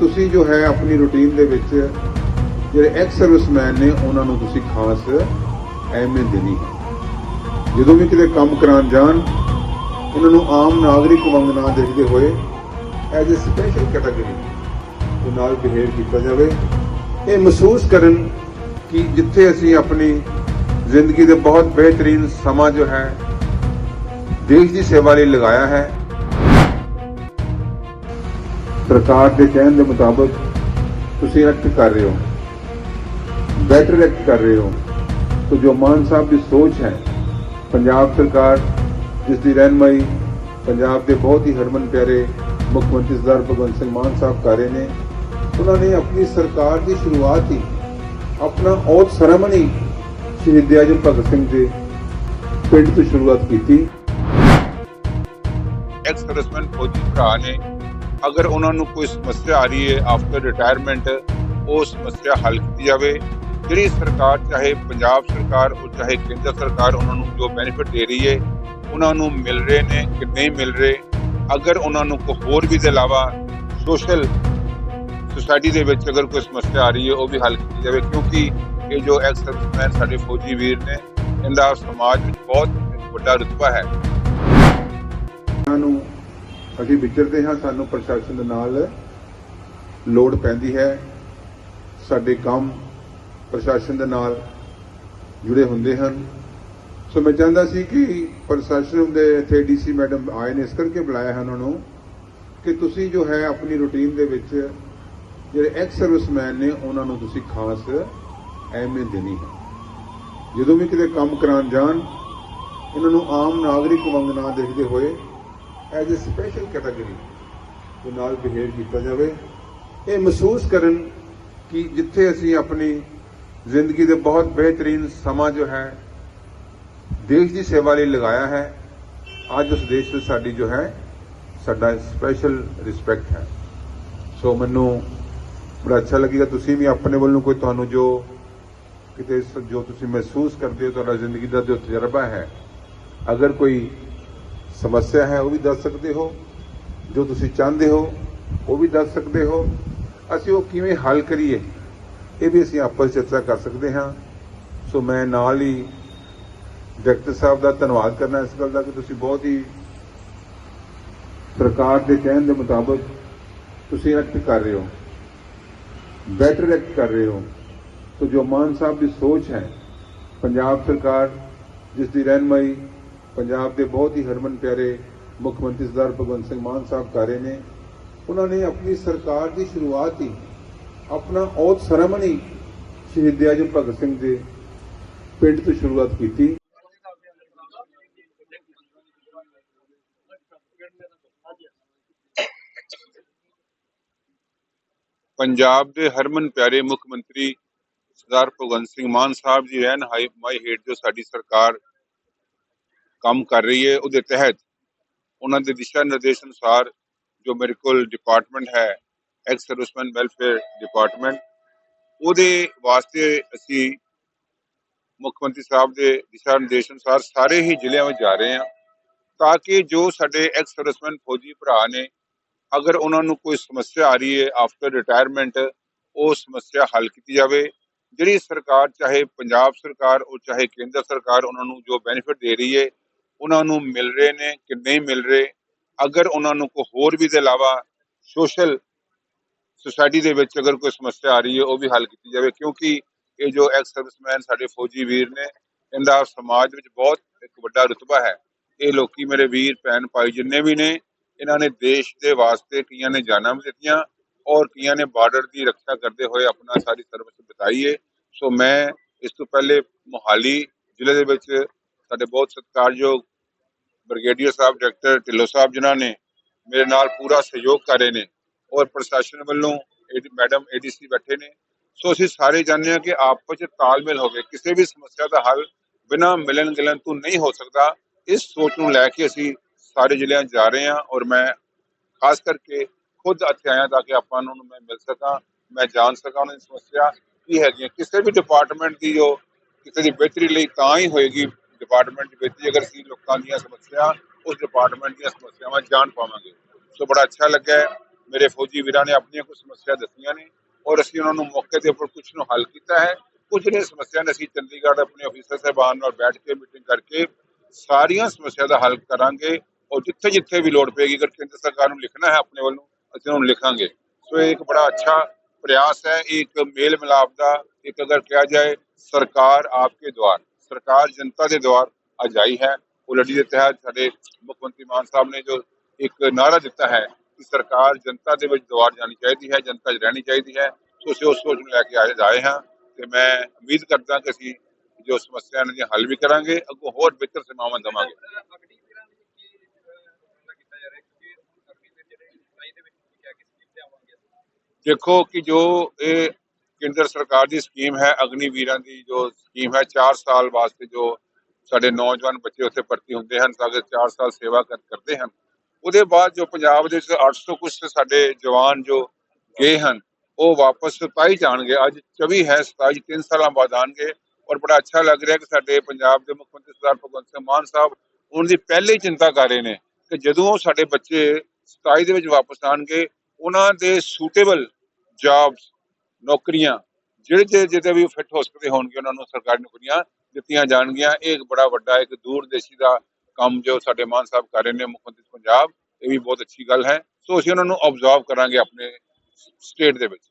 ਤੁਸੀਂ ਜੋ ਹੈ ਆਪਣੀ ਰੁਟੀਨ ਦੇ ਵਿੱਚ ਜਿਹੜੇ ਐਕਸ ਸਰਵਿਸਮੈਨ ਨੇ, ਉਹਨਾਂ ਨੂੰ ਤੁਸੀਂ ਖਾਸ ਅਹਿਮੀਅਤ ਦੇਣੀ ਹੈ। ਜਦੋਂ ਵੀ ਕਿਤੇ ਕੰਮ ਕਰਾਉਣ ਜਾਣ ਉਹਨਾਂ ਨੂੰ ਆਮ ਨਾਗਰਿਕ ਵਾਂਗ ਨਾ ਦੇਖਦੇ ਹੋਏ ਐਜ਼ ਅ ਸਪੈਸ਼ਲ ਕੈਟਾਗਰੀ ਦੇ ਨਾਲ ਬਿਹੇਵ ਕੀਤਾ ਜਾਵੇ। ਇਹ ਮਹਿਸੂਸ ਕਰਨ ਕਿ ਜਿੱਥੇ ਅਸੀਂ ਆਪਣੀ ਜ਼ਿੰਦਗੀ ਦੇ ਬਹੁਤ ਬਿਹਤਰੀਨ ਸਮਾਂ ਜੋ ਹੈ, ਦੇਸ਼ ਦੀ ਸੇਵਾ ਲਈ ਲਗਾਇਆ ਹੈ ਸਰਕਾਰ ਦੇ ਕਹਿਣ ਦੇ ਮੁਤਾਬਕ ਤੁਸੀਂ ਐਕਟ ਕਰ ਰਹੇ ਹੋ ਬੈਟਰ ਐਕਟ ਕਰ ਰਹੇ ਹੋ, ਤੋ ਜੋ ਮਾਨ ਸਾਹਿਬ ਦੀ ਸੋਚ ਹੈ, ਪੰਜਾਬ ਸਰਕਾਰ ਜਿਸ ਦੀ ਰਹਿਨਮਾਈ ਪੰਜਾਬ ਦੇ ਬਹੁਤ ਹੀ ਹਰਮਨ ਪਿਆਰੇ ਮੁੱਖ ਮੰਤਰੀ ਸਰਦਾਰ ਭਗਵੰਤ ਸਿੰਘ ਮਾਨ ਸਾਹਿਬ ਕਰ ਰਹੇ ਨੇ, ਉਹਨਾਂ ਨੇ ਆਪਣੀ ਸਰਕਾਰ ਦੀ ਸ਼ੁਰੂਆਤ ਹੀ ਆਪਣਾ ਔਤ ਸਰਮਣੀ ਸ਼ਹੀਦ ਆਜਮ ਭਗਤ ਸਿੰਘ ਦੇ ਪਿੰਡ ਤੋਂ ਸ਼ੁਰੂਆਤ ਕੀਤੀ। ਐਕਸ ਸਰਵਿਸਮੈਨ ਫੌਜੀ ਭਰਾ ਨੇ ਅਗਰ ਉਹਨਾਂ ਨੂੰ ਕੋਈ ਸਮੱਸਿਆ ਆ ਰਹੀ ਹੈ ਆਫਟਰ ਰਿਟਾਇਰਮੈਂਟ ਉਹ ਸਮੱਸਿਆ ਹੱਲ ਕੀਤੀ ਜਾਵੇ। ਜਿਹੜੀ ਸਰਕਾਰ, ਚਾਹੇ ਪੰਜਾਬ ਸਰਕਾਰ ਉਹ ਚਾਹੇ ਕੇਂਦਰ ਸਰਕਾਰ ਉਹਨਾਂ ਨੂੰ ਜੋ ਬੈਨੀਫਿਟ ਦੇ ਰਹੀ ਹੈ, ਉਹਨਾਂ ਨੂੰ ਮਿਲ ਰਹੇ ਨੇ ਕਿ ਨਹੀਂ ਮਿਲ ਰਹੇ। ਅਗਰ ਉਹਨਾਂ ਨੂੰ ਕੋਈ ਹੋਰ ਵੀ ਦੇ ਇਲਾਵਾ ਸੋਸ਼ਲ ਸੁਸਾਇਟੀ ਦੇ ਵਿੱਚ ਅਗਰ ਕੋਈ ਸਮੱਸਿਆ ਆ ਰਹੀ ਹੈ, ਉਹ ਵੀ ਹੱਲ ਕੀਤੀ ਜਾਵੇ। ਕਿਉਂਕਿ ਇਹ ਜੋ ਐਕਸ ਸਰਵਿਸਮੈਨ ਸਾਡੇ ਫੌਜੀ ਵੀਰ ਨੇ ਇਹਦਾ ਸਮਾਜ ਵਿੱਚ ਬਹੁਤ ਵੱਡਾ ਰੁਤਬਾ ਹੈ। ਨੂੰ ਅਸੀਂ ਵਿਚਰਦੇ ਹਾਂ, ਸਾਨੂੰ ਪ੍ਰਸ਼ਾਸਨ ਦੇ ਨਾਲ ਲੋੜ ਪੈਂਦੀ ਹੈ। ਸਾਡੇ ਕੰਮ ਪ੍ਰਸ਼ਾਸਨ ਦੇ ਨਾਲ ਜੁੜੇ ਹੁੰਦੇ ਹਨ। ਸੋ ਮੈਂ ਚਾਹੁੰਦਾ ਸੀ ਕਿ ਪ੍ਰਸ਼ਾਸਨ ਦੇ ਇੱਥੇ ਡੀਸੀ ਮੈਡਮ ਆਏ ਨੇ, ਇਸ ਕਰਕੇ ਬੁਲਾਇਆ ਹੈ ਉਹਨਾਂ ਨੂੰ ਕਿ ਤੁਸੀਂ ਜੋ ਹੈ ਆਪਣੀ ਰੁਟੀਨ ਦੇ ਵਿੱਚ ਜਿਹੜੇ ਐਕਸ ਸਰਵਿਸਮੈਨ ਨੇ, ਉਹਨਾਂ ਨੂੰ ਤੁਸੀਂ ਖਾਸ ਅਹਿਮੀਅਤ ਦੇਣੀ ਹੈ। ਜਦੋਂ ਵੀ ਕਿਤੇ ਕੰਮ ਕਰਾਉਣ ਜਾਣ, ਇਹਨਾਂ ਨੂੰ ਆਮ ਨਾਗਰਿਕ ਵਾਂਗ ਨਾ ਦੇਖਦੇ ਹੋਏ ਐਜ਼ ਅ ਸਪੈਸ਼ਲ ਕੈਟਾਗਰੀ ਦੇ ਨਾਲ ਬਿਹੇਵ ਕੀਤਾ ਜਾਵੇ, ਇਹ ਮਹਿਸੂਸ ਕਰਨ ਕਿ ਜਿੱਥੇ ਅਸੀਂ ਆਪਣੀ ਜ਼ਿੰਦਗੀ ਦੇ ਬਹੁਤ ਬਿਹਤਰੀਨ ਸਮਾਂ ਜੋ ਹੈ, ਦੇਸ਼ ਦੀ ਸੇਵਾ ਲਈ ਲਗਾਇਆ ਹੈ, ਅੱਜ ਉਸ ਦੇਸ਼ ਵਿੱਚ ਸਾਡੀ ਜੋ ਹੈ, ਸਾਡਾ ਸਪੈਸ਼ਲ ਰਿਸਪੈਕਟ ਹੈ। ਸੋ ਮੈਨੂੰ ਬੜਾ ਅੱਛਾ ਲੱਗੇਗਾ, ਤੁਸੀਂ ਵੀ ਆਪਣੇ ਵੱਲੋਂ ਕੋਈ ਤੁਹਾਨੂੰ ਜੋ ਕਿਤੇ ਜੋ ਤੁਸੀਂ ਮਹਿਸੂਸ ਕਰਦੇ ਹੋ ਤੁਹਾਡਾ ਜ਼ਿੰਦਗੀ ਦਾ ਜੋ ਤਜਰਬਾ ਹੈ, ਅਗਰ ਕੋਈ ਸਮੱਸਿਆ ਹੈ, ਉਹ ਵੀ ਦੱਸ ਸਕਦੇ ਹੋ। ਜੋ ਤੁਸੀਂ ਚਾਹੁੰਦੇ ਹੋ, ਉਹ ਵੀ ਦੱਸ ਸਕਦੇ ਹੋ। ਅਸੀਂ ਉਹ ਕਿਵੇਂ ਹੱਲ ਕਰੀਏ, ਇਹ ਵੀ ਅਸੀਂ ਆਪਸ ਚਰਚਾ ਕਰ ਸਕਦੇ ਹਾਂ। ਸੋ ਮੈਂ ਨਾਲ ਹੀ ਡਾਕਟਰ ਸਾਹਿਬ ਦਾ ਧੰਨਵਾਦ ਕਰਨਾ ਇਸ ਗੱਲ ਦਾ ਕਿ ਤੁਸੀਂ ਬਹੁਤ ਹੀ ਸਰਕਾਰ ਦੇ ਕਹਿਣ ਦੇ ਮੁਤਾਬਕ ਤੁਸੀਂ ਐਕਟ ਕਰ ਰਹੇ ਹੋ ਬੈਟਰ ਐਕਟ ਕਰ ਰਹੇ ਹੋ। ਸੋ ਜੋ ਮਾਨ ਸਾਹਿਬ ਦੀ ਸੋਚ ਹੈ, ਪੰਜਾਬ ਸਰਕਾਰ ਜਿਸ ਦੀ ਰਹਿਨਮਾਈ ਪੰਜਾਬ ਦੇ ਬਹੁਤ ਹੀ ਹਰਮਨ ਪਿਆਰੇ ਮੁੱਖ ਮੰਤਰੀ ਸਰਦਾਰ ਭਗਵੰਤ ਸਿੰਘ ਮਾਨ ਸਾਹਿਬ ਕਰ ਰਹੇ ਨੇ, ਉਹਨਾਂ ਨੇ ਆਪਣੀ ਸਰਕਾਰ ਦੀ ਸ਼ੁਰੂਆਤ ਹੀ ਆਪਣਾ ਔਤ ਸਰਮਣੀ ਸ਼ਹੀਦ ਆਜਮ ਭਗਤ ਸਿੰਘ ਦੇ ਪਿੰਡ ਤੋਂ ਸ਼ੁਰੂਆਤ ਕੀਤੀ। ਪੰਜਾਬ ਦੇ ਹਰਮਨ ਪਿਆਰੇ ਮੁੱਖ ਮੰਤਰੀ ਸਰਦਾਰ ਭਗਵੰਤ ਸਿੰਘ ਮਾਨ ਸਾਹਿਬ ਜੀ ਰਹਿਨਹਾਈ ਮਾਈ ਹੇਠ ਜੋ ਸਾਡੀ ਸਰਕਾਰ ਕੰਮ ਕਰ ਰਹੀ ਹੈ, ਉਹਦੇ ਤਹਿਤ ਉਹਨਾਂ ਦੇ ਦਿਸ਼ਾ ਨਿਰਦੇਸ਼ ਅਨੁਸਾਰ ਜੋ ਮੇਰੇ ਕੋਲ ਡਿਪਾਰਟਮੈਂਟ ਹੈ ਐਕਸ ਸਰਵਿਸਮੈਨ ਵੈਲਫੇਅਰ ਡਿਪਾਰਟਮੈਂਟ ਉਹਦੇ ਵਾਸਤੇ ਅਸੀਂ ਮੁੱਖ ਮੰਤਰੀ ਸਾਹਿਬ ਦੇ ਦਿਸ਼ਾ ਨਿਰਦੇਸ਼ ਅਨੁਸਾਰ ਸਾਰੇ ਹੀ ਜ਼ਿਲ੍ਹਿਆਂ ਵਿੱਚ ਜਾ ਰਹੇ ਹਾਂ ਤਾਂ ਕਿ ਜੋ ਸਾਡੇ ਐਕਸ ਸਰਵਿਸਮੈਨ ਫੌਜੀ ਭਰਾ ਨੇ, ਅਗਰ ਉਹਨਾਂ ਨੂੰ ਕੋਈ ਸਮੱਸਿਆ ਆ ਰਹੀ ਹੈ ਆਫਟਰ ਰਿਟਾਇਰਮੈਂਟ ਉਹ ਸਮੱਸਿਆ ਹੱਲ ਕੀਤੀ ਜਾਵੇ। ਜਿਹੜੀ ਸਰਕਾਰ, ਚਾਹੇ ਪੰਜਾਬ ਸਰਕਾਰ, ਉਹ ਚਾਹੇ ਕੇਂਦਰ ਸਰਕਾਰ ਉਹਨਾਂ ਨੂੰ ਜੋ ਬੈਨੀਫਿਟ ਦੇ ਰਹੀ ਹੈ ਉਹਨਾਂ ਨੂੰ ਮਿਲ ਰਹੇ ਨੇ ਕਿ ਨਹੀਂ ਮਿਲ ਰਹੇ, ਅਗਰ ਉਹਨਾਂ ਨੂੰ ਕੋਈ ਹੋਰ ਵੀ ਦੇ ਇਲਾਵਾ ਸੋਸ਼ਲ ਸੁਸਾਇਟੀ ਦੇ ਵਿੱਚ ਅਗਰ ਕੋਈ ਸਮੱਸਿਆ ਆ ਰਹੀ ਹੈ, ਉਹ ਵੀ ਹੱਲ ਕੀਤੀ ਜਾਵੇ, ਕਿਉਂਕਿ ਇਹ ਜੋ ਐਕਸ ਸਰਵਿਸਮੈਨ ਸਾਡੇ ਫੌਜੀ ਵੀਰ ਨੇ, ਇਹਦਾ ਸਮਾਜ ਵਿੱਚ ਬਹੁਤ ਇੱਕ ਵੱਡਾ ਰੁਤਬਾ ਹੈ। ਇਹ ਲੋਕੀ ਮੇਰੇ ਵੀਰ, ਭੈਣ, ਭਾਈ ਜਿੰਨੇ ਵੀ ਨੇ, ਇਹਨਾਂ ਨੇ ਦੇਸ਼ ਦੇ ਵਾਸਤੇ ਕਈਆਂ ਨੇ ਜਾਨਾਂ ਵੀ ਦਿੱਤੀਆਂ ਔਰ ਕਈਆਂ ਨੇ ਬਾਰਡਰ ਦੀ ਰੱਖਿਆ ਕਰਦੇ ਹੋਏ ਆਪਣਾ ਸਾਰੀ ਸਰਵਿਸ ਬਿਤਾਈ ਹੈ ਸੋ ਮੈਂ ਇਸ ਤੋਂ ਪਹਿਲੇ ਮੋਹਾਲੀ ਜ਼ਿਲ੍ਹੇ ਦੇ ਵਿੱਚ ਸਾਡੇ ਬਹੁਤ ਸਤਿਕਾਰਯੋਗ ਬ੍ਰਿਗੇਡੀਅਰ ਸਾਹਿਬ, ਡਾਕਟਰ ਢਿੱਲੋਂ ਸਾਹਿਬ ਜਿਨ੍ਹਾਂ ਨੇ ਮੇਰੇ ਨਾਲ ਪੂਰਾ ਸਹਿਯੋਗ ਕਰ ਰਹੇ ਨੇ ਔਰ ਪ੍ਰਸ਼ਾਸਨ ਵੱਲੋਂ ਏਡੀ, ਮੈਡਮ ਏਡੀਸੀ ਬੈਠੇ ਨੇ। ਸੋ ਅਸੀਂ ਸਾਰੇ ਜਾਣਦੇ ਹਾਂ ਕਿ ਆਪਸ ਵਿੱਚ ਤਾਲਮੇਲ ਹੋਵੇ। ਕਿਸੇ ਵੀ ਸਮੱਸਿਆ ਦਾ ਹੱਲ ਬਿਨਾਂ ਮਿਲਣ ਗਿਲਣ ਤੋਂ ਨਹੀਂ ਹੋ ਸਕਦਾ। ਇਸ ਸੋਚ ਨੂੰ ਲੈ ਕੇ ਅਸੀਂ ਸਾਰੇ ਜ਼ਿਲ੍ਹਿਆਂ ਜਾ ਰਹੇ ਹਾਂ ਔਰ ਮੈਂ ਖਾਸ ਕਰਕੇ ਖੁਦ ਇੱਥੇ ਆਇਆ ਤਾਂ ਕਿ ਆਪਾਂ ਉਹਨਾਂ ਨੂੰ ਮੈਂ ਮਿਲ ਸਕਾਂ, ਮੈਂ ਜਾਣ ਸਕਾਂ ਉਹਨਾਂ ਦੀ ਸਮੱਸਿਆ। ਕੀ ਹੈਗੀ ਕਿਸੇ ਵੀ ਡਿਪਾਰਟਮੈਂਟ ਦੀ ਜੋ ਕਿਸੇ ਦੀ ਬਿਹਤਰੀ ਲਈ ਤਾਂ ਹੀ ਹੋਏਗੀ। ਡਿਪਾਰਟਮੈਂਟ ਵਿੱਚ ਅਗਰ ਅਸੀਂ ਲੋਕਾਂ ਦੀਆਂ ਸਮੱਸਿਆ, ਉਸ ਡਿਪਾਰਟਮੈਂਟ ਦੀਆਂ ਸਮੱਸਿਆਵਾਂ ਜਾਣ ਪਾਵਾਂਗੇ। ਸੋ ਬੜਾ ਅੱਛਾ ਲੱਗਾ ਮੇਰੇ ਫੌਜੀ ਵੀਰਾਂ ਨੇ ਆਪਣੀਆਂ ਕੁਝ ਸਮੱਸਿਆ ਦਿੱਤੀਆਂ ਨੇ ਔਰ ਅਸੀਂ ਉਹਨਾਂ ਨੂੰ ਮੌਕੇ ਤੇ ਉੱਪਰ ਕੁਝ ਨੂੰ ਹੱਲ ਕੀਤਾ ਹੈ। ਕੁਝ ਨੇ ਸਮੱਸਿਆ ਨੇ ਅਸੀਂ ਚੰਡੀਗੜ੍ਹ ਆਪਣੇ ਅਫੀਸਰ ਸਾਹਿਬਾਨ ਨਾਲ ਬੈਠ ਕੇ ਮੀਟਿੰਗ ਕਰਕੇ ਸਾਰੀਆਂ ਸਮੱਸਿਆ ਦਾ ਹੱਲ ਕਰਾਂਗੇ ਔਰ ਜਿੱਥੇ ਜਿੱਥੇ ਵੀ ਲੋੜ ਪਏਗੀ, ਅਗਰ ਕੇਂਦਰ ਸਰਕਾਰ ਨੂੰ ਲਿਖਣਾ ਹੈ ਆਪਣੇ ਵੱਲੋਂ, ਅਸੀਂ ਉਹਨਾਂ ਨੂੰ ਲਿਖਾਂਗੇ। ਸੋ ਇਹ ਇੱਕ ਬੜਾ ਅੱਛਾ प्रयास है एक मेल मिलाप का एक अगर कहा जाए सरकार आपके ਦੁਆਰ ਸਰਕਾਰ ਜਨਤਾ ਦੇ ਦੁਆਰ ਅੱਜ ਹੈ। ਉਹ ਲੜੀ ਦੇ ਤਹਿਤ ਸਾਡੇ ਮੁੱਖ ਮੰਤਰੀ ਮਾਨ ਸਾਹਿਬ ਨੇ ਜੋ ਇੱਕ ਨਾਰਾ ਦਿੱਤਾ ਹੈ ਕਿ ਸਰਕਾਰ ਜਨਤਾ ਦੇ ਵਿੱਚ ਦੁਆਰ ਜਾਣੀ ਚਾਹੀਦੀ ਹੈ, ਜਨਤਾ 'ਚ ਰਹਿਣੀ ਚਾਹੀਦੀ ਹੈ। ਤੁਸੀਂ ਉਸ ਸੋਚ ਨੂੰ ਲੈ ਕੇ ਆਏ ਜਾਏ ਹਾਂ ਤੇ ਮੈਂ ਉਮੀਦ ਕਰਦਾ ਕਿ ਅਸੀਂ ਜੋ ਸਮੱਸਿਆ ਨੇ ਹੱਲ ਵੀ ਕਰਾਂਗੇ, ਅੱਗੋਂ ਹੋਰ ਬਿਹਤਰ ਸਮਾਵਾਂ ਦਵਾਂਗੇ। ਦੇਖੋ ਕਿ ਜੋ ਇਹ ਕੇਂਦਰ ਸਰਕਾਰ ਦੀ ਸਕੀਮ ਹੈ ਅਗਨੀ ਵੀਰਾਂ ਦੀ ਜੋ ਸਕੀਮ ਹੈ 4 ਸਾਲ ਵਾਸਤੇ ਜੋ ਸਾਡੇ ਨੌਜਵਾਨ ਬੱਚੇ ਉੱਥੇ ਭਰਤੀ ਹੁੰਦੇ ਹਨ, ਤਾਂ ਕਿ 4 ਸਾਲ ਸੇਵਾ ਕਰਦੇ ਹਨ, ਉਹਦੇ ਬਾਅਦ ਜੋ ਪੰਜਾਬ ਦੇ ਵਿੱਚ 800 ਕੁਝ ਸਾਡੇ ਜਵਾਨ ਜੋ ਗਏ ਹਨ, ਉਹ ਵਾਪਸ 27 ਜਾਣਗੇ। ਅੱਜ 24 ਹੈ 27 3 ਸਾਲਾਂ ਬਾਅਦ ਆਣਗੇ ਔਰ ਬੜਾ ਅੱਛਾ ਲੱਗ ਰਿਹਾ ਕਿ ਸਾਡੇ ਪੰਜਾਬ ਦੇ ਮੁੱਖ ਮੰਤਰੀ ਸਰਦਾਰ ਭਗਵੰਤ ਸਿੰਘ ਮਾਨ ਸਾਹਿਬ ਉਹਨਾਂ ਦੀ ਪਹਿਲੇ ਚਿੰਤਾ ਕਰ ਰਹੇ ਨੇ ਕਿ ਜਦੋਂ ਸਾਡੇ ਬੱਚੇ 27 ਦੇ ਵਿੱਚ ਵਾਪਸ ਆਣਗੇ, ਉਹਨਾਂ ਦੇ ਸੂਟੇਬਲ ਜੌਬਸ ਨੌਕਰੀਆਂ, ਜਿਹੜੇ ਜਿਹੜੇ ਜਿਹਦੇ ਵੀ ਫਿੱਟ ਹੋ ਸਕਦੇ ਹੋਣਗੇ, ਉਹਨਾਂ ਨੂੰ ਸਰਕਾਰੀ ਨੌਕਰੀਆਂ ਦਿੱਤੀਆਂ ਜਾਣਗੀਆਂ। ਇਹ ਇੱਕ ਬੜਾ ਵੱਡਾ, ਇੱਕ ਦੂਰਦੇਸ਼ੀ ਦਾ ਕੰਮ ਜੋ ਸਾਡੇ ਮਾਨ ਸਾਹਿਬ ਕਰ ਰਹੇ ਨੇ, ਮੁੱਖ ਮੰਤਰੀ ਪੰਜਾਬ, ਇਹ ਵੀ ਬਹੁਤ ਅੱਛੀ ਗੱਲ ਹੈ। ਸੋ ਅਸੀਂ ਉਹਨਾਂ ਨੂੰ ਆਬਜ਼ਰਵ ਕਰਾਂਗੇ ਆਪਣੇ ਸਟੇਟ ਦੇ ਵਿੱਚ।